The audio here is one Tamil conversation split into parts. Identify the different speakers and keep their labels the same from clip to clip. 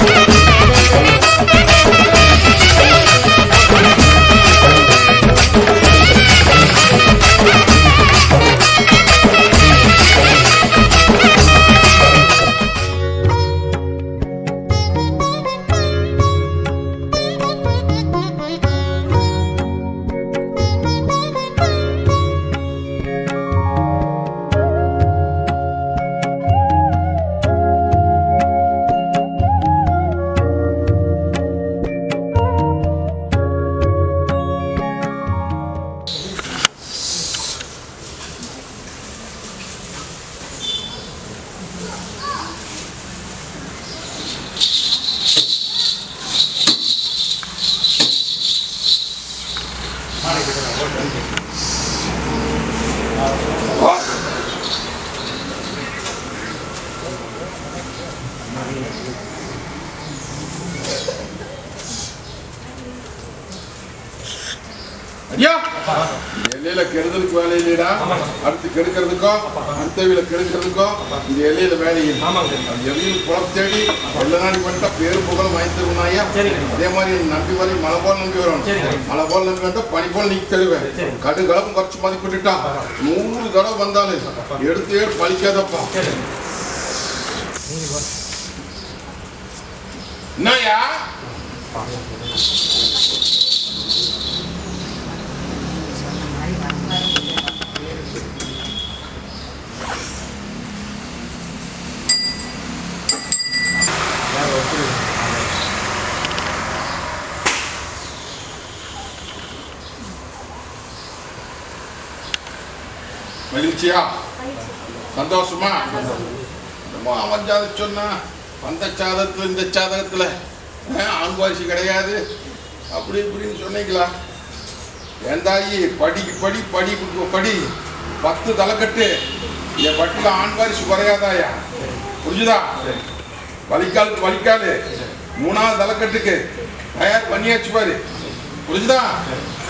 Speaker 1: Yeah. அடுத்து கெடுக்கிறதுக்கோ அடுத்தவில கெடுக்கிறதுக்கோ இந்த எல்லையில வேலை இல்லை.
Speaker 2: ஆமாங்க.
Speaker 1: அது எல்லையில் குளம் தேடி வெள்ள நாடி பண்ணிட்டா பேரு புகழ்
Speaker 2: சரிங்க.
Speaker 1: அதே மாதிரி நம்பி வரை மழை போல் நம்பி வரும். மழை போல் நம்பி வந்தா பனி போல் நீக்கி தருவேன்
Speaker 2: சரிங்க.
Speaker 1: கடுகளவும் குறைச்சு மதிப்பிட்டுட்டா நூறு தடவை வந்தாலும் எடுத்து ஏடு பழிக்காதப்பா.
Speaker 2: சரி.
Speaker 1: மகிழ்ச்சியா? சந்தோஷமா? என்னமோ அவன் ஜாதி சொன்னா அந்த சாதத்துல இந்த சாதகத்தில். அஹ், ஆண் வாரிசு கிடையாது. அப்படி இப்படின்னு சொன்னீங்களா ஏந்தாயி படிக்கு படி படி படி பத்து தலைக்கட்டு. என் பட்டில ஆண் வாரிசு குறையாதாயா? புரிஞ்சுதா? வலிக்காலுக்கு வலிக்காது மூணாவது தலைக்கட்டுக்கு தயார் பண்ணியாச்சு பாரு. புரிஞ்சுதா?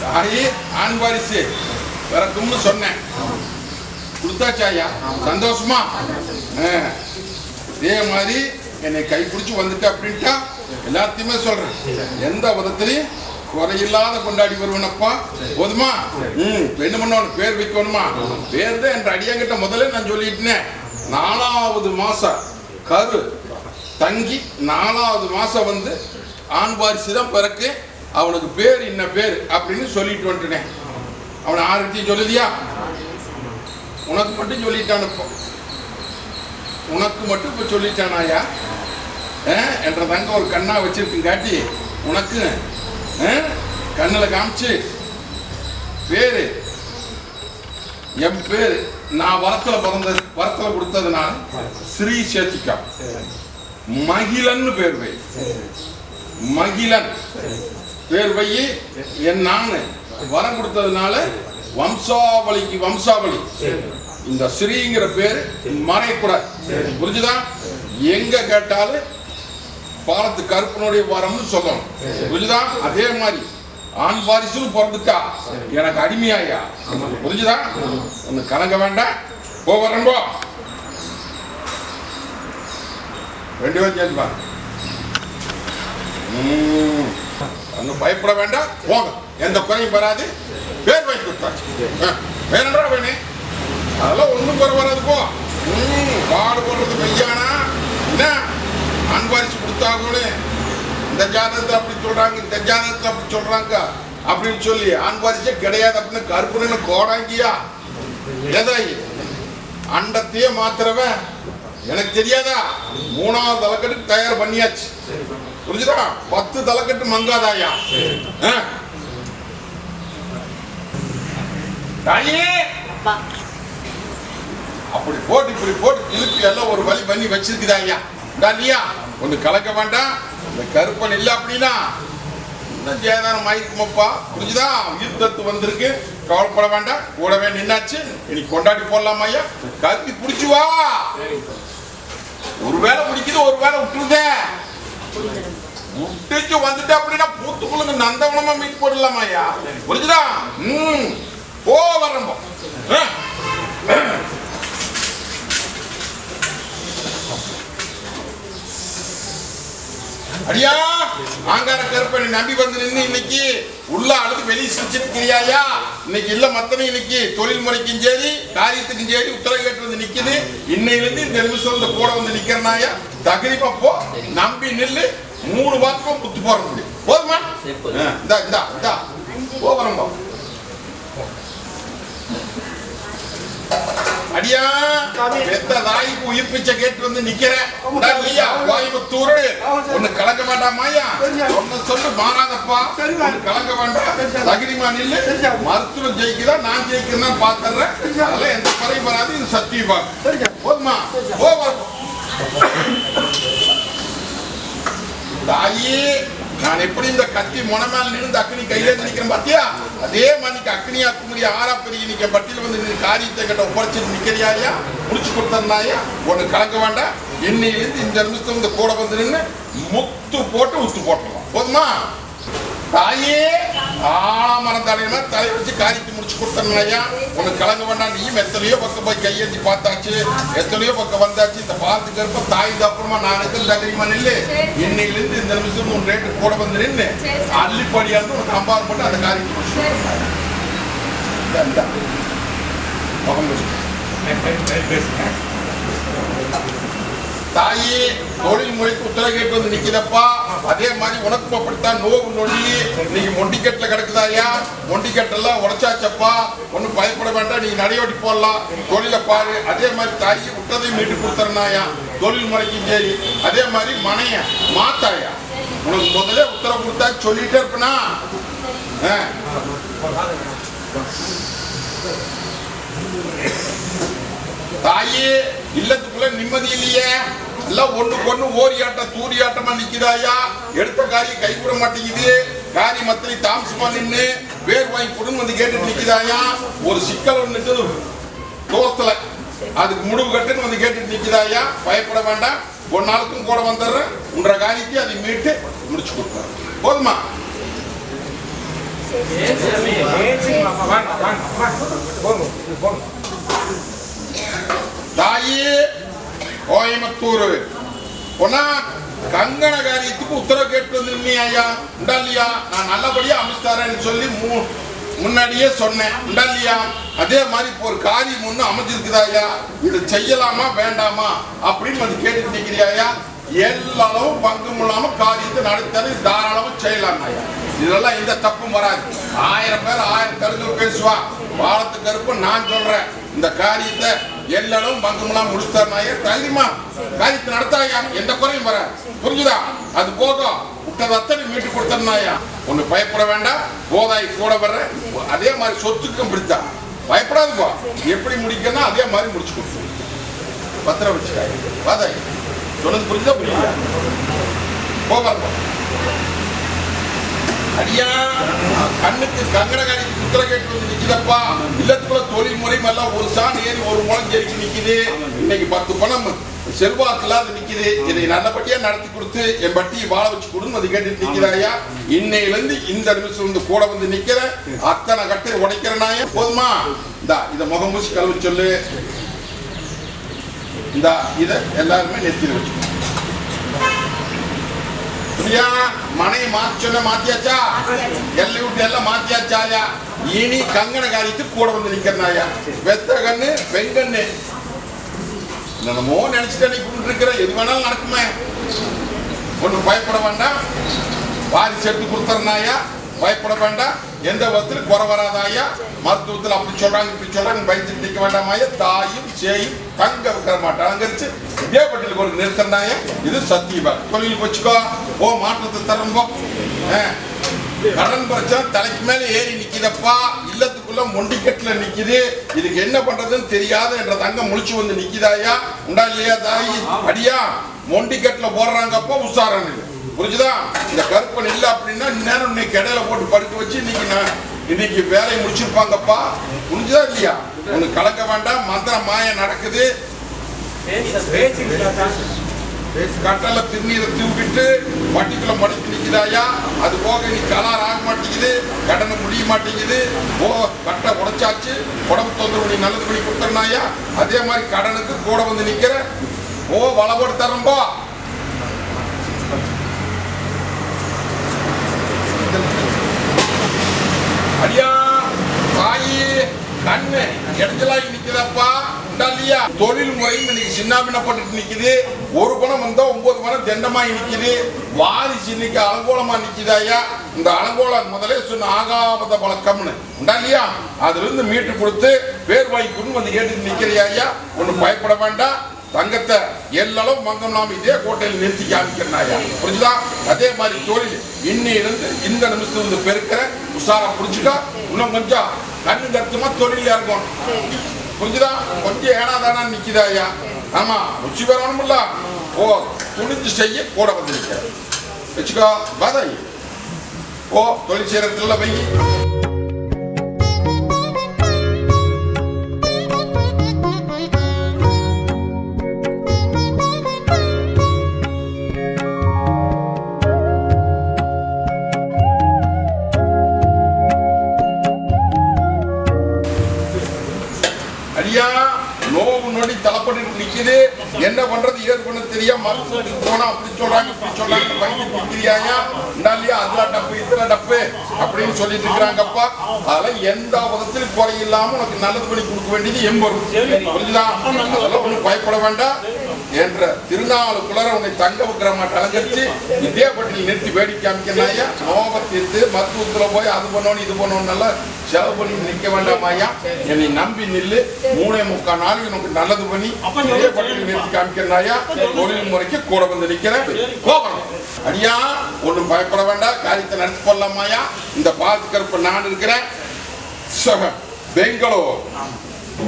Speaker 1: தாயி ஆண் வாரிசு பிறக்கும்னு சொன்னேன். கொடுத்தாச்சாயா? சந்தோஷமா? இதே மாதிரி என்னை கை பிடிச்சி வந்துட்டு அப்படின்ட்டா எல்லாத்தையுமே சொல்றேன். எந்த விதத்திலையும் குறையில்லாத கொண்டாடி வருவனப்பா போதுமா? ம். என்ன பண்ணணும்? பேர் வைக்கணுமா? பேர் தான் என்ற அடியாங்கிட்ட முதல்ல நான் சொல்லிட்டேன். நாலாவது மாசம் கரு தங்கி நாலாவது மாசம் வந்து ஆண் வாரிசு தான் பிறக்கு. அவனுக்கு பேர் இன்ன பேர் அப்படின்னு சொல்லிட்டு வந்துட்டேன். அவனை ஆறுத்தையும் சொல்லலையா உனக்கு மட்டும் சொல்லிட்டான் இப்போ. உனக்கு மட்டும் இப்போ சொல்லிட்டானாயா? என்ற தங்க ஒரு கண்ணா வச்சிருக்கும் காட்டி உனக்கு கண்ணில் கண்ணுல காமிச்சு பேரு. என் பேர். நான் வரத்தில் பிறந்தது வரத்துல கொடுத்ததுனால ஸ்ரீ சேத்திகா மகிழன்னு பேர் வை. மகிழன். பேர் வை. என் நான். வரம் கொடுத்ததுனால வம்சாவளிக்கு வம்சாவளி. இந்த ஸ்ரீங்கிற பேர் மறைக்கூடாது புரிஞ்சுதா? எங்க கேட்டாலும் பாலத்து கருப்பனுடைய வரம்னு சொல்லணும். புரிஞ்சுதா? அதே மாதிரி ஆண் வாரிசுன்னு பிறந்துட்டா எனக்கு அடிமையாயா? புரிஞ்சுதா? ஒண்ணு கலங்க வேண்டாம். போ வரம்போ ரெண்டு பேரும் சேர்ந்து பாருங்க. பயப்பட வேண்டாம். போங்க. எந்த குறையும் வராது. பேர் வாங்கி கொடுத்தாச்சு. வேணுன்றா வேணே. அதெல்லாம் ஒன்றும் குறை வராதுப்போ ம், பாடு போடுறது மெய்யானா என்ன? அன்பாரிச்சு கொடுத்தாங்களே இந்த ஜாதகத்துல அப்படி சொல்றாங்க இந்த ஜாதகத்துல அப்படி சொல்றாங்க அப்படின்னு சொல்லி அன்பாரிச்சே கிடையாது அப்படின்னு கருப்புன்னு கோடாங்கியா. எதாயி அண்டத்தையே மாத்திரவன் எனக்கு தெரியாதா? மூணாவது தலைக்கட்டுக்கு தயார் பண்ணியாச்சு. புரிஞ்சுதா? பத்து தலைக்கட்டு மங்காதாயா? ஆ? தாயே அப்படி போட்டு இப்படி போட்டு இழுப்பு எல்லாம் ஒரு வழி பண்ணி வச்சிருக்குதா ஐயா இல்லையா ஒன்று கலக்க வேண்டாம். இந்த கருப்பன் இல்லை அப்படின்னா இன்னும் ஜெயதானம் ஆயிருக்குமப்பா புரிஞ்சுதா? யுத்தத்து வந்திருக்கு. கவலைப்பட வேண்டாம். கூடவே நின்னாச்சு. இனி கொண்டாடி போடலாம் ஐயா? கருத்தி பிடிச்சி வா. ஒரு வேலை பிடிக்குது ஒரு வேலை விட்டுருதே விட்டுச்சு வந்துட்டு அப்படின்னா பூத்துக்குள்ளுங்க நந்தவனமா மீட் போடலாமா ஐயா? புரிஞ்சுதா? ம். போ வரம்போ அடியா ஆங்கார கருப்பனை நம்பி வந்து நின்று இன்னைக்கு உள்ள அழுது வெளியே சிரிச்சிருக்கிறியாயா? இன்னைக்கு இல்ல மத்தனை இன்னைக்கு தொழில் முறைக்கும் சரி காரியத்துக்கும் சரி உத்தரவு கேட்டு வந்து நிக்குது. இன்னையிலிருந்து இந்த நிமிஷம் கூட வந்து நிக்கிறனாயா? தகுதிப்பா போ நம்பி நில்லு மூணு வாரத்துக்கும் புத்து போற முடியும். போதுமா? இந்தா இந்தா இந்தா. போ வரம்பா அடியா? பெத்த தாய்க்கு உயிர் பிச்சை கேட்டு வந்து நிக்கிறேன் டா இல்லையா கோயம்புத்தூர். ஒண்ணு கலக்க வேண்டாமாயா ஒன்னு சொல்லு மாறாதப்பா. கலக்க வேண்டாம். தகிரிமா நில்லு. மருத்துவம் ஜெயிக்குதா? நான் ஜெயிக்கிறேன் பாத்துறேன். அதெல்லாம் எந்த குறையும் வராது. இது சத்தியமா போதுமா? போ வரும் தாயி நான் எப்படி இந்த கத்தி முனமேல நின்று அக்னி கையில நிக்கிறேன் பாத்தியா? அதே மாதிரி அக்னியா குமரி ஆறா பெரிய நிக்க பட்டியல் வந்து நீ காரியத்தை கிட்ட ஒப்படைச்சிட்டு நிக்கிறியாயா முடிச்சு கொடுத்தாயா ஒண்ணு கலக்க வேண்டாம் இன்னையிலிருந்து இந்த நிமிஷம் இந்த கூட வந்து நின்று முத்து போட்டு உத்து போட்டுடலாம் போதுமா? தாயே ஆமரம் தலை வச்சு காரியத்தை முடிச்சு கொடுத்தனையா உனக்கு கலங்க வேண்டாம் நீயும் எத்தனையோ பக்கம் போய் கையெழுத்தி பார்த்தாச்சு. எத்தனையோ பக்கம் வந்தாச்சு. இந்த பார்த்து கருப்ப தாய் அப்புறமா நான் இருக்கிற தெரியுமா நில்லு? இன்னையிலிருந்து இந்த நிமிஷம் உன் ரேட்டு கூட வந்து நின்று அள்ளிப்படியாந்து உனக்கு அம்பார் பண்ணி அந்த காரியத்தை முடிச்சு முகம் தாயே தொழில் முறைக்கு உத்தரவு கேட்டு வந்து நிக்கிறப்பா அதே மாதிரி உனக்கு அப்படித்தான் நோவு நொழி இன்னைக்கு மொண்டிக்கட்டில் கிடக்குதாயா மொண்டிக்கட்டெல்லாம் உடைச்சாச்சப்பா. ஒன்றும் பயப்பட வேண்டாம் நீ நடையோட்டி போடலாம். தொழிலை பாரு. அதே மாதிரி தாயை விட்டதையும் மீட்டு கொடுத்துறனாயா தொழில் முறைக்கும் சரி அதே மாதிரி மனைய மாத்தாயா. உனக்கு முதல்ல உத்தரவு கொடுத்தா சொல்லிட்டே இருப்பனா? ஆ. தாயே இல்லத்துக்குள்ள நிம்மதி இல்லையே? எல்லாம் ஒண்ணுக்கு ஒண்ணு ஓரியாட்டம் தூரியாட்டமா நிக்குதாயா? எடுத்த காரியம் கை விட மாட்டேங்குது. காரி மத்திரி தாமசமா நின்னு வேர் வாங்கி கொடுன்னு வந்து கேட்டுட்டு நிக்குதாயா? ஒரு சிக்கல் ஒண்ணு தோத்துல. அதுக்கு முடிவு கட்டுன்னு வந்து கேட்டுட்டு நிக்குதாயா? பயப்பட வேண்டாம். ஒரு நாளுக்கும் கூட வந்துடுறேன். உன்ற காரியத்தை அதை மீட்டு முடிச்சு கொடுக்குறேன். போதுமா? தாயே கோயம்புத்தூர் ஒன்னா கங்கண காரியத்துக்கு உத்தரவு கேட்டு வந்திருந்தீங்க ஐயா உண்டா இல்லையா நான் நல்லபடியா அமைச்சாரேன்னு சொல்லி மு- முன்னாடியே சொன்னேன் உண்டா இல்லையா அதே மாதிரி இப்போ ஒரு காரியம் ஒண்ணு அமைஞ்சிருக்குதா ஐயா இது செய்யலாமா வேண்டாமா அப்படின்னு வந்து கேட்டுக்கிட்டிருக்கிறியா ஐயா எல்லாரும் பங்கும் இல்லாம காரியத்தை நடத்தது தாராளமா செய்யலாம் ஐயா இதெல்லாம் எந்த தப்பும் வராது ஆயிரம் பேர் ஆயிரம் கருத்து பேசுவா வாரத்துக்கு கருப்பு நான் சொல்றேன் இந்த காரியத்தை எல்லாரும் பந்தமெல்லாம் முடிச்சுட்டாருனாயே தைரியமா காரியத்தை நடத்தாயா? எந்த குறையும் வர. புரிஞ்சுதா? அது போதும். விட்டதை மீட்டு கொடுத்தனாயா ஒண்ணு பயப்பட வேண்டாம். போதாய் கூட வர்ற. அதே மாதிரி சொத்துக்கும் பிடித்தா. பயப்படாது போ எப்படி முடிக்கணும் அதே மாதிரி முடிச்சு கொடுத்து பத்திரம் வச்சுக்காய் வாதாய் சொன்னது புரிஞ்சா புரியுதா? போவாங்க அடியா. கண்ணுக்கு கங்கணகாரி குத்திர கேட்டு வந்து நிக்கிறப்பா எல்லாம் ஒரு சாண் ஏறி ஒரு முளம் நிக்குது. இன்னைக்கு பத்து பணம் செல்வாக்கு இல்லாத நிக்குது. இதை நல்லபடியா நடத்தி கொடுத்து என் பட்டியை வாழ வச்சு கொடுன்னு அது கேட்டுட்டு நிக்கிறாயா? இன்னையில இருந்து இந்த நிமிஷம் வந்து கூட வந்து நிக்கிற அத்தனை கட்டை உடைக்கிறனாயா போதுமா? இந்தா இத முகமூசி கழுவி சொல்லு. இந்த இத எல்லாருமே நெத்தியில் வச்சுக்கணும் பிரியா? மனை மாத்தி சொன்ன மாத்தியாச்சா. எல்லை விட்டு எல்லாம் மாத்தியாச்சாயா? இனி கங்கண காலித்து கூட வந்து நிக்கிறனாயா வெத்த கண்ணு வெங்கண்ணு என்னமோ நினைச்சுட்டு நீ கொண்டு இருக்கிற எது வேணாலும் நடக்குமே. ஒன்றும் பயப்பட வேண்டாம். வாரிசு எடுத்து கொடுத்துறனாயா பயப்பட வேண்டாம். எந்த விதத்திலும் குறை வராதாயா மருத்துவத்தில் அப்படி சொல்றாங்க இப்படி சொல்றாங்க பயந்துட்டு நிற்க வேண்டாமாயா தாயும் சேயும் தங்க வைக்கிற மாட்டான் அங்கரிச்சு இதே பட்டியலுக்கு ஒரு நிறுத்தனாயா இது சத்தியபா தொழில் வச்சுக்கோ ஓ மாற்றத்தை தரம்போ கடன் பிரச்சனை தலைக்கு மேல ஏறி நிக்குதப்பா இல்லத்துக்குள்ள மொண்டிக்கட்டுல நிக்குது. இதுக்கு என்ன பண்றதுன்னு தெரியாது என்ற தங்கம் முழிச்சு வந்து நிக்குதாயா? உண்டா இல்லையா தாயி? அடியா? மொண்டிக்கட்டுல போடுறாங்கப்பா உஷாரானு புரிஞ்சுதா? இந்த கருப்பன் இல்ல அப்படின்னா இந்நேரம் இன்னைக்கு இடையில போட்டு படுக்க வச்சு இன்னைக்கு நான் இன்னைக்கு வேலையை முடிச்சிருப்பாங்கப்பா. புரிஞ்சுதா இல்லையா? உனக்கு கலக்க வேண்டாம். மந்திர மாயம் நடக்குது கட்டல திருநீரை தூக்கிட்டு வட்டிக்குள்ள மடித்து நிற்கிறாயா அது போக நீ கலார் ஆக மாட்டேங்குது கடனை முடிய மாட்டேங்குது. ஓ கட்டை உடைச்சாச்சு உடம்பு தொந்தரவு நீ நல்லது பண்ணி கொடுத்தனாயா அதே மாதிரி கடனுக்கு கூட வந்து நிற்கிற ஓ வளபோடு தரம்போ அடியா தாயி கண்ணு இடைஞ்சலாகி நிற்கிறப்பா உண்டா இல்லையா தொழில் முறையும் இன்னைக்கு சின்னாபின்னப்பட்டு நிக்குது. ஒரு பணம் வந்தா ஒன்பது பணம் தெண்டமாகி நிக்குது. வாரிசு இன்னைக்கு அலங்கோலமா நிக்குதாயா இந்த அலங்கோலம் முதலே சொன்ன ஆகாபத பழக்கம்னு. உண்டா இல்லையா? அதுல இருந்து மீட்டு கொடுத்து பேர் வாய்க்குன்னு வந்து கேட்டு நிக்கிறியா ஐயா? ஒன்றும் பயப்பட வேண்டாம். தங்கத்தை எல்லாம் மங்கம் நாம் இதே கோட்டையில் நிறுத்தி காமிக்கிறனாயா புரிஞ்சுதா? அதே மாதிரி தொழில் இன்னிலிருந்து இந்த நிமிஷத்துல இருந்து பெருக்கிற உஷாரா புரிஞ்சுக்கா. இன்னும் கொஞ்சம் கண்ணு கருத்துமா தொழில் இறங்கும் புரிஞ்சுதா? கொஞ்சம் ஏனாதானா நிக்குதா ஐயா? ஆமா ருச்சி வரணும்ல. ஓ துணிஞ்சு செய்ய கூட வந்து வச்சுக்கோ வதை ஓ தொழில் வை என்ன பண்றது? ஏது பண்ண தெரியாம மருத்துவத்துக்கு போனா அப்படி சொல்றாங்க இப்படி சொல்றாங்க வாங்கி நிக்கிறியாயா இல்லையா அதுல டப்பு இதுல டப்பு அப்படின்னு சொல்லிட்டு இருக்கிறாங்கப்பா. அதெல்லாம் எந்த விதத்திலும் குறையில்லாம உனக்கு நல்லது பண்ணி கொடுக்க வேண்டியது எம்பரும் அதெல்லாம் ஒண்ணும் பயப்பட வேண்டாம். என்ற திருநாளுக்குள்ளார உன்னை தங்க விக்கிரமாட்ட அலங்கரிச்சு இதே பட்டியல் நிறுத்தி வேடிக்கை காமிக்கிறாயா நோவை தீர்த்து மருத்துவத்துல போய் அது பண்ணணும் இது பண்ணணும் நல்லா செலவு பண்ணி நிக்க வேண்டாமாயா என்னை நம்பி நில்லு. மூணே முக்கால் நாளைக்கு உனக்கு நல்லது பண்ணி இதே பட்டியல் நிறுத்தி காமிக்கிறாயா தொழில் முறைக்கு கூட வந்து நிக்கிறேன். கோபம் அடியா ஒண்ணும் பயப்பட வேண்டாம். காரியத்தை நடத்தி போடலாமாயா இந்த பாத்து கருப்பு நான் இருக்கிறேன். பெங்களூர்.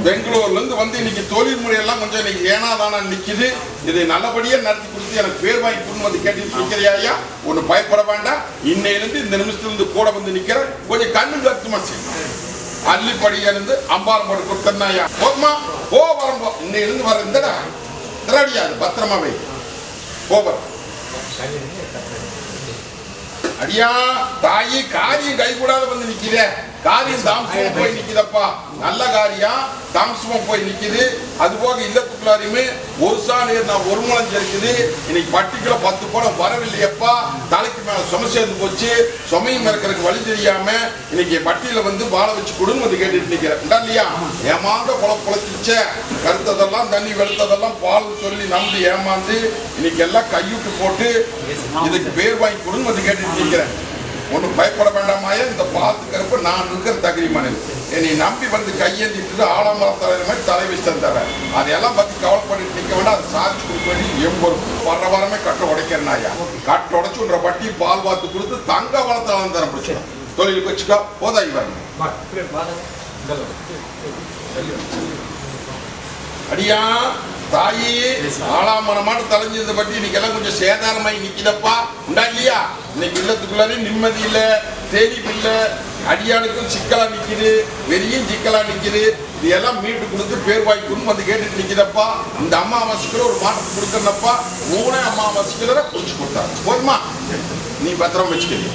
Speaker 1: பெங்களூர்ல இருந்து வந்து இன்னைக்கு தொழில் முறையெல்லாம் கொஞ்சம் இன்னைக்கு ஏனாதானா நிக்குது. இதை நல்லபடியா நடத்தி கொடுத்து எனக்கு பேர் வாங்கி கொண்டு வந்து கேட்டு நிக்கிறியா ஒண்ணு பயப்பட வேண்டாம். இன்னையிலிருந்து இந்த நிமிஷத்துலேருந்து கூட வந்து நிற்கிறேன் கொஞ்சம் கண்ணு கருத்துமா செய்யும் அள்ளிப்படியிலிருந்து அம்பாரம் போட்டு கொடுத்தனாயா போதுமா போ வரம்போ. இன்னையிலிருந்து வர இந்தடா. திராடியா அது பத்திரமாவே போபர் அடியா தாயி காரியம் கை கூடாத வந்து நிக்குதே காரியம் தாமசமா போய் நிக்குதப்பா. நல்ல காரியம். தாமசமா போய் நிக்குது. அது போக இல்லத்துக்குள்ளாரையுமே ஒரு சாணி நான் ஒரு முளம் இருக்குது இன்னைக்கு பட்டிக்குள்ள பத்து படம் வரவில்லையப்பா. தலைக்கு மேல சும சேர்ந்து போச்சு. சுமையும் இருக்கிறதுக்கு வழி தெரியாம இன்னைக்கு பட்டியில வந்து வாழ வச்சு கொடுன்னு வந்து கேட்டுட்டு நிக்கிறேன். இல்லையா? ஏமாந்த குல குழச்சிச்ச கருத்ததெல்லாம் தண்ணி வெளுத்ததெல்லாம் பால் சொல்லி நம்பி ஏமாந்து இன்னைக்கு எல்லாம் கையூட்டு போட்டு இதுக்கு பேர் வாங்கி கொடுன்னு வந்து கேட்டுட்டு நிக்கிறேன். ஒன்றும் பயப்பட வேண்டாமாயா இந்த பாத்துக்கிறப்ப நான் இருக்கிற தகுதிமானது என்னை நம்பி வந்து கையேந்திட்டு ஆலமரம் தலைவர் மாதிரி தலை வச்சு தந்தேன் அதையெல்லாம் பத்தி கவலைப்பட்டு நிற்க வேண்டாம். அதை சாதிச்சு கொடுக்க வேண்டிய எம்பொறுப்பு வர்ற வாரமே கட்டை உடைக்கிறனாயா கட்டை உடைச்சுன்ற பட்டி பால் வாத்து கொடுத்து தங்க வளர்த்தாலும் தரம் பிடிச்சிடும் தொழிலுக்கு வச்சுக்கோ. போதாய் வரணும் அடியா. தாயி ஆலாமரமான தலைஞ்சதை பற்றி இன்னைக்கு எல்லாம் கொஞ்சம் சேதாரமாய் நிக்கிறப்பா உண்டா இல்லையா? இன்னைக்கு இல்லத்துக்குள்ளாரே நிம்மதி இல்ல தேடிப்பு இல்ல அடியாளுக்கும் சிக்கலா நிக்குது வெறியும் சிக்கலா நிக்குது. இது எல்லாம் மீட்டு கொடுத்து பேர் வாய்க்குன்னு வந்து கேட்டுட்டு நிக்கிறப்பா இந்த அம்மாவாசைக்குள்ள ஒரு மாற்றத்தை கொடுக்கறனப்பா மூணே அம்மாவாசைக்குள்ள குறிச்சு கொடுத்தாங்க போதுமா? நீ பத்திரம் வச்சுக்கிறீங்க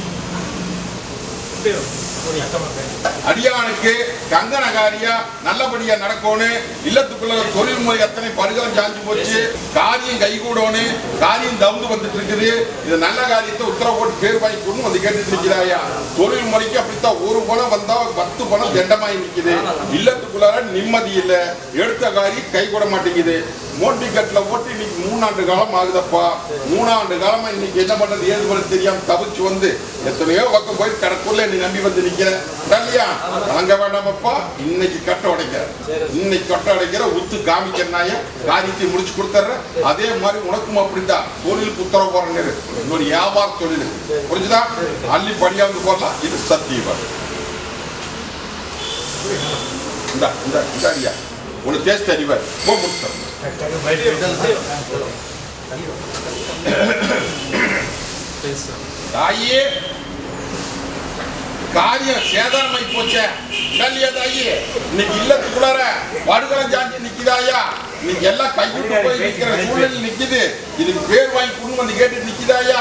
Speaker 1: அடியானுக்கு கங்கனகாரியா நல்லபடியா நடக்கணும் இல்லத்துக்குள்ள தொழில் முறை எத்தனை பருகலம் சாஞ்சு போச்சு. காரியம் கைகூடணும் காரியம் தவுந்து வந்துட்டு இருக்குது இது நல்ல காரியத்தை உத்தரவு போட்டு பேர் வாங்கி கொண்டு வந்து கேட்டுட்டு இருக்கிறாயா? தொழில் முறைக்கு அப்படித்தான் ஒரு பணம் வந்தா பத்து பணம் தண்டமாயி நிக்குது. இல்லத்துக்குள்ளார நிம்மதி இல்ல. எடுத்த காரியம் கை கூட மாட்டேங்குது. மோட்டி கட்டில ஓட்டி இன்னைக்கு மூணாண்டு காலம் ஆகுதப்பா. மூணாண்டு காலமா இன்னைக்கு என்ன பண்றது ஏது பண்ண தெரியாம தவிச்சு வந்து எத்தனையோ பக்கம் போய் கடற்குள்ள என்னை நம்பி வந்து வழங்க வேண்டாமப்பா. இன்னைக்கு கட்டை உடைக்கிற இன்னைக்கு கட்டை உடைக்கிற உத்து காமிக்கிறனாய காரியத்தை முடிச்சு கொடுத்துட்றேன் அதே மாதிரி உனக்கும் அப்படித்தான். தொழில் உத்தரவு போறேன்னு இன்னொரு வியாபார தொழில். புரிஞ்சுதா? அள்ளி படியாந்து போடலாம். இது சத்தியம் இந்த இந்த இந்த ஐயா. உனக்கு டேஸ்ட் அறிவார் போ முடிச்சு தாயே காரியம் சேதாரமாய் போச்சே. இல்லையா தாயி இன்னைக்கு இல்லத்துக்குள்ளார படுகலம் சாஞ்சி நிக்குதாயா? இன்னைக்கு எல்லாம் கைவிட்டு போய் நிக்கிற சூழ்நிலை நிக்குது. இதுக்கு பேர் வாங்கி கொண்டு வந்து கேட்டு நிக்குதாயா?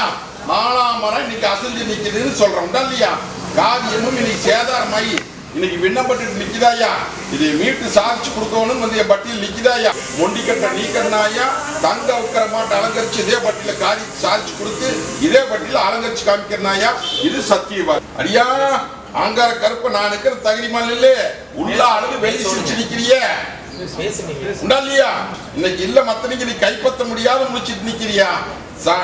Speaker 1: ஆனாமரம் இன்னைக்கு அசைஞ்சு நிக்குதுன்னு சொல்றோம் இல்லையா? காரியமும் இன்னைக்கு சேதாரமாயி இன்னைக்கு விண்ணப்பட்டு நிக்குதாயா இதை மீட்டு சாதிச்சு கொடுக்கணும் வந்து என் பட்டியல் நிக்குதாயா மொண்டிக்கட்ட நீக்கனாயா தங்க உக்கிற மாட்டை அலங்கரிச்சு இதே பட்டியல காரி சாதிச்சு கொடுத்து இதே பட்டியல அலங்கரிச்சு காமிக்கிறனாயா இது சத்தியவா அடியா ஆங்கார கருப்ப நான் இருக்கிற தகுதிமான் இல்ல உள்ள அழுது வெளி சிரிச்சு நிக்கிறிய. இல்லையா இன்னைக்கு இல்ல மத்தனைக்கு நீ கைப்பற்ற முடியாத முடிச்சிட்டு நிக்கிறியா? சா-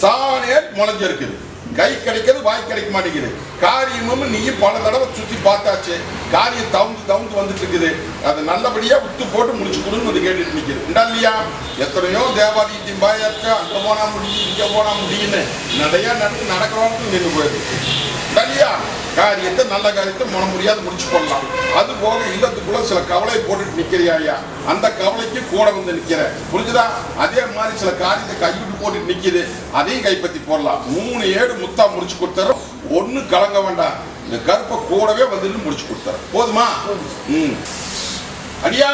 Speaker 1: சாணியால் முளைஞ்சிருக்குது. கை கிடைக்கிறது வாய் கிடைக்க மாட்டேங்குது. காரியமும் நீயும் பல தடவை சுத்தி பார்த்தாச்சு. காரியம் தவுந்து தவுந்து வந்துட்டு இருக்குது அது நல்லபடியா விட்டு போட்டு முடிச்சு கொடுன்னு வந்து கேட்டுட்டு நிற்கிது உண்டா இல்லையா? எத்தனையோ தேவாலயத்தின் பாயாச்சு அங்க போனா முடியும் இங்க போனா முடியும்னு நிறையா நடந்து நடக்கிறவங்க நின்று போயிடுது. இல்லையா? காரியத்தை நல்ல காரியத்தை மன முடியாது முடிச்சு போடலாம். அது போக இல்லத்துக்குள்ள சில கவலை போட்டுட்டு நிக்கிறியா ஐயா? அந்த கவலைக்கு கூட வந்து நிக்கிற. புரிஞ்சுதா? அதே மாதிரி சில காரியத்தை கைவிட்டு போட்டுட்டு நிக்குது. அதையும் கைப்பற்றி போடலாம். மூணு ஏடு முத்தா முடிச்சு கொடுத்துறோம். ஒண்ணு கலங்க வேண்டாம். இந்த கருப்பை கூடவே வந்துட்டு முடிச்சு கொடுத்துறோம் போதுமா? ம். அடியா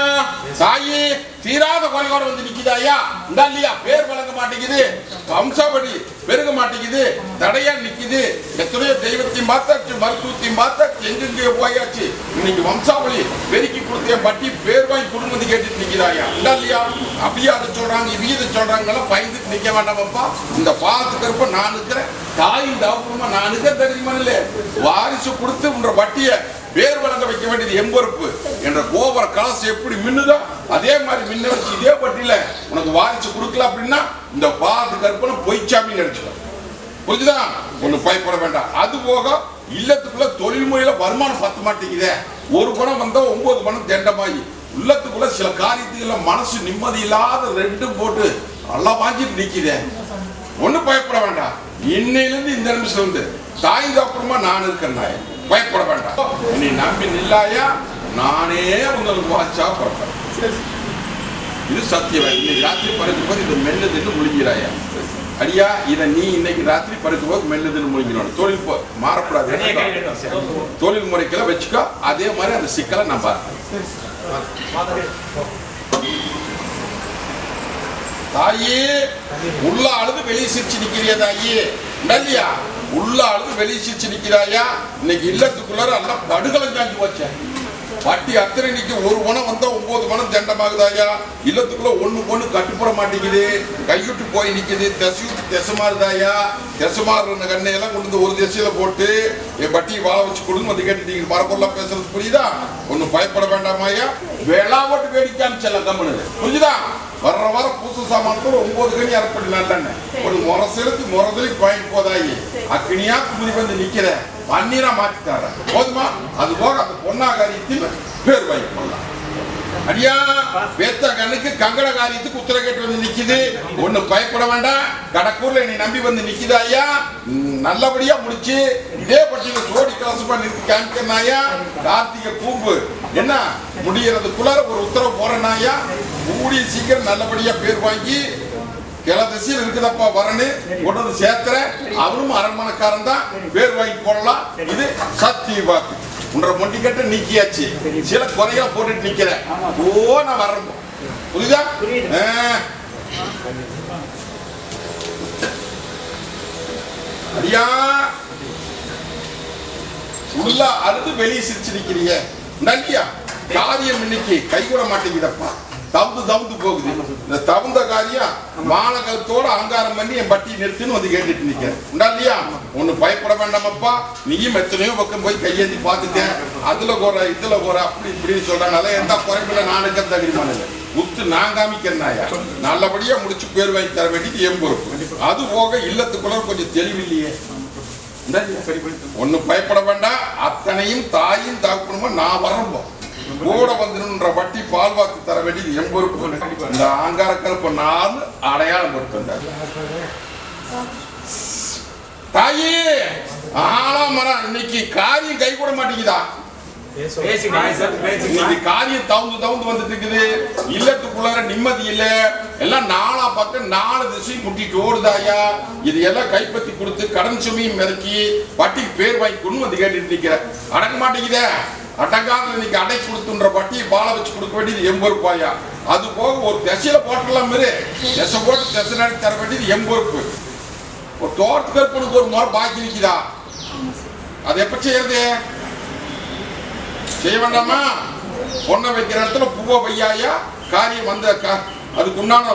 Speaker 1: சாயி தீராத குறையோட வந்து நிக்குதா ஐயா. இல்லையா பேர் வழங்க மாட்டேங்குது. வம்சாவளி பெருக மாட்டேங்குது. தடையா நிக்குது. எத்தனையோ தெய்வத்தையும் பார்த்தாச்சு மருத்துவத்தையும் பார்த்தாச்சு எங்கெங்கே போயாச்சு. இன்னைக்கு வம்சாவளி பெருக்கி கொடுத்த பட்டி பேர் வாங்கி குடும்பத்தை கேட்டுட்டு நிக்கிறாயா இந்தா இல்லையா அப்படியே அதை சொல்றாங்க இவங்க சொல்றாங்கலாம் பயந்துட்டு நிக்க வேண்டாமப்பா. இந்த பாத்துக்கிறப்ப நான் இருக்கிறேன் தாயின் தவப்புமா நான் இருக்கிற தெரியுமா இல்ல வாரிசு கொடுத்து உன்ற பட்டியை பேர் வழங்க வைக்க வேண்டியது எம்பொறுப்பு என்ற கோபுர கலசு எப்படி மின்னுதோ அதே மாதிரி மின்ன வச்சு இதே பட்டியல உனக்கு வாரிச்சு கொடுக்கல அப்படின்னா இந்த பாத்து கற்பனை பொய்ச்சாமி நினைச்சுக்கோ புரிஞ்சுதா? ஒண்ணு பயப்பட வேண்டாம். அது போக இல்லத்துக்குள்ள தொழில் முறையில வருமானம் பத்த மாட்டேங்குதே. ஒரு பணம் வந்தா ஒன்பது பணம் தண்டமாயி. உள்ளத்துக்குள்ள சில காரியத்துக்குள்ள மனசு நிம்மதி இல்லாத ரெண்டும் போட்டு நல்லா வாங்கிட்டு நிக்குதே. ஒண்ணும் பயப்பட வேண்டாம். இன்னையிலேருந்து இந்த நிமிஷம் வந்து தாய்ந்த அப்புறமா நான் இருக்கேன் நாய் பயப்பட வேண்டாம். நீ நம்பி நில்லாயா? நானே உங்களுக்கு வாட்சா பிறப்பேன் இது சத்தியம். இன்னைக்கு ராத்திரி படுக்கும் போது இது மெல்லுதுன்னு முழுங்கிறாயா? அடியா இதை நீ இன்னைக்கு ராத்திரி படுக்கும் போது மெல்லுதுன்னு முழுங்கினோம். தொழில் மாறக்கூடாது. தொழில் முறைக்கெல்லாம் வச்சுக்கோ. அதே மாதிரி அந்த சிக்கலை பார்ப்பேன் தாயே உள்ள அழுது வெளியே சிரிச்சு நிக்கிறியா தாயே. இல்லையா உள்ள அழுது வெளியே சிரிச்சு நிற்கிறாயா இன்னைக்கு இல்லத்துக்குள்ளார எல்லாம் படுகலம் காஞ்சி போச்சேன் வட்டி அத்தனை நிக்க ஒரு பணம் வந்தா ஒன்பது பணம் தண்டமாகுதாயா? இல்லத்துக்குள்ள ஒண்ணு பொண்ணு கட்டுப்பட மாட்டேங்குது. கையுட்டு போய் நிக்குது. திசை விட்டு திசை மாறுதாயா? திசை மாறுற கண்ணையெல்லாம் கொண்டு வந்து ஒரு திசையில போட்டு என் வட்டியை வாழ வச்சு கொடுங்க வந்து கேட்டு நீங்க மரப்பொருளா பேசுறது புரியுதா? ஒண்ணும் பயப்பட வேண்டாமாயா? வேளாவட்டு போட்டு வேடிக்காம செல்ல கம்முனு புரியுதா வர்ற வர பூச சாமானத்தோட ஒன்பது கனி அரைப்படி நல்லெண்ணெய் ஒரு முறை செலுத்தி முறதலுக்கு வாங்கிட்டு போதாயி. அக்னியா குதி வந்து நிக்கிற பன்னீரா மாத்தி தர போதுமா? அது போக அந்த பொன்னா காரியத்தில் பேர் வாங்கி போடலாம் அடியா வேத்த கண்ணுக்கு கங்கட காரியத்துக்கு உத்தர கேட்டு வந்து நிக்குது. ஒண்ணு பயப்பட வேண்டாம். கடக்கூர்ல நீ நம்பி வந்து நிக்குது ஐயா. நல்லபடியா முடிச்சு. இதே பட்டியல சோடி கலசமா நிறுத்தி காமிக்கிறனாயா கார்த்திகை பூம்பு. என்ன? முடியறதுக்குள்ளார ஒரு உத்தரவு போறேனாயா கூடிய சீக்கிரம் நல்லபடியா பேர் வாங்கி கிள திசையில் இருக்குதப்பா வரனு கொண்டு வந்து சேர்த்துற அவரும் அரண்மனைக்காரன் தான். பேர் வாங்கி போடலாம். இது சத்திய வாக்கு. உன்ற மொண்டி கட்ட நீக்கியாச்சு. சில குறையா போட்டுட்டு நிக்கிறேன். ஓ நான் வர்றேன் புரியுதா. அடியா. உள்ள அழுது வெளியே சிரிச்சு நிக்கிறீங்க. நல்லியா காரியம் இன்னைக்கு கை கூட மாட்டேங்குதப்பா தவுந்து தவுந்து போகுது. இந்த தவுந்த காரியம் மானகத்தோட அகங்காரம் பண்ணி என் பட்டி நிறுத்துன்னு வந்து கேட்டுட்டு நிக்கிறேன். உண்டா இல்லையா? ஒன்று பயப்பட வேண்டாமப்பா. நீயும் எத்தனையோ பக்கம் போய் கையேந்தி பார்த்துட்டேன். அதுல போற இதுல போற அப்படி இப்படின்னு சொல்றாங்க. அதான் எந்த குறைப்பில நானுக்கு இருக்க தகுதிமானது உத்து நான் காமிக்கிறேனாயா நல்லபடியா முடிச்சு பேர் வாங்கி தர வேண்டியது என் பொறுப்பு. அது போக இல்லத்துக்குள்ள கொஞ்சம் தெளிவில்லையே ஒன்னும் பயப்பட வேண்டாம். அத்தனையும் தாயும் தகப்பனுமா? நான் வரம்போம் கூட வந்துன்ற வட்டி பால் வாக்கு தர வேண்டியது என் பொறுப்பு இந்த ஆங்கார கருப்ப அடையாளம் பொறுத்து வந்தார் ஆனா மரம் இன்னைக்கு காரியம் கை கூட மாட்டேங்குதா?
Speaker 2: பேசுங்க பேசுங்க
Speaker 1: இன்னைக்கு காரியம் தவுந்து தவுந்து வந்துட்டு இருக்குது. இல்லத்துக்குள்ளார நிம்மதி இல்ல. எல்லாம் நாலா பக்கம் நாலு திசையும் முட்டிட்டு ஓடுதாயா இது எல்லாம் கைப்பற்றி கொடுத்து கடன் சுமையும் மிதக்கி வட்டிக்கு பேர் வாங்கி கொண்டு வந்து கேட்டுட்டு நிக்கிற அடங்க மாட்டேங்குதே. அடங்காத நீங்க அடை கொடுத்துன்ற வட்டியை பால வச்சு கொடுக்க வேண்டியது எம்பொறுப்பாயா அது போக ஒரு திசையில போட்டலாம் மாரி திசை போட்டு திசை நடத்தி தர வேண்டியது எம்பொறுப்பு ஒரு தோட்டத்து கற்பனுக்கு ஒரு முறை பாக்கி நிற்கிறா அது எப்ப செய்யறது? செய்ய வேண்டாமா? பொண்ணை வைக்கிற இடத்துல பூவை வையாயா? காரியம் வந்த அதுக்கு உண்டான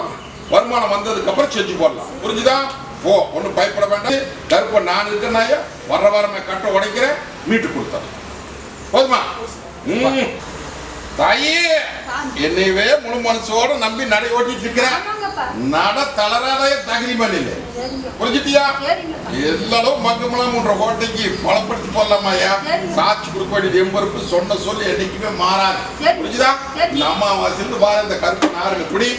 Speaker 1: வருமானம் வந்ததுக்கு அப்புறம் செஞ்சு போடலாம். புரிஞ்சுதா? போ ஒன்றும் பயப்பட வேண்டாம். கருப்பை நான் இருக்கனாயா வர்ற வாரமே கட்ட உடைக்கிறேன். மீட்டு கொடுத்தேன் போதுமா. தாயி என்னையவே முழு மனசோட நம்பி நடை ஓட்டிட்டு இருக்கிற
Speaker 3: ஆமாங்கப்பா.
Speaker 1: நட தளராத தகுதி பண்ணில. புரிஞ்சுட்டியா. எல்லாரும் மங்கமலாம் என்ற கோட்டைக்கு பலப்படுத்தி போடலாமாயா. சாட்சி கொடுக்க வேண்டியது எம்பருப்பு சொன்ன சொல்லி என்னைக்குமே மாறாது. புரிஞ்சுதா அம்மா வாசிட்டு பாரு இந்த கருப்பு நாருங்க குடி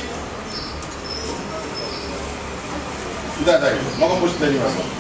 Speaker 1: இந்த முகம் முடிச்சு தெரியும்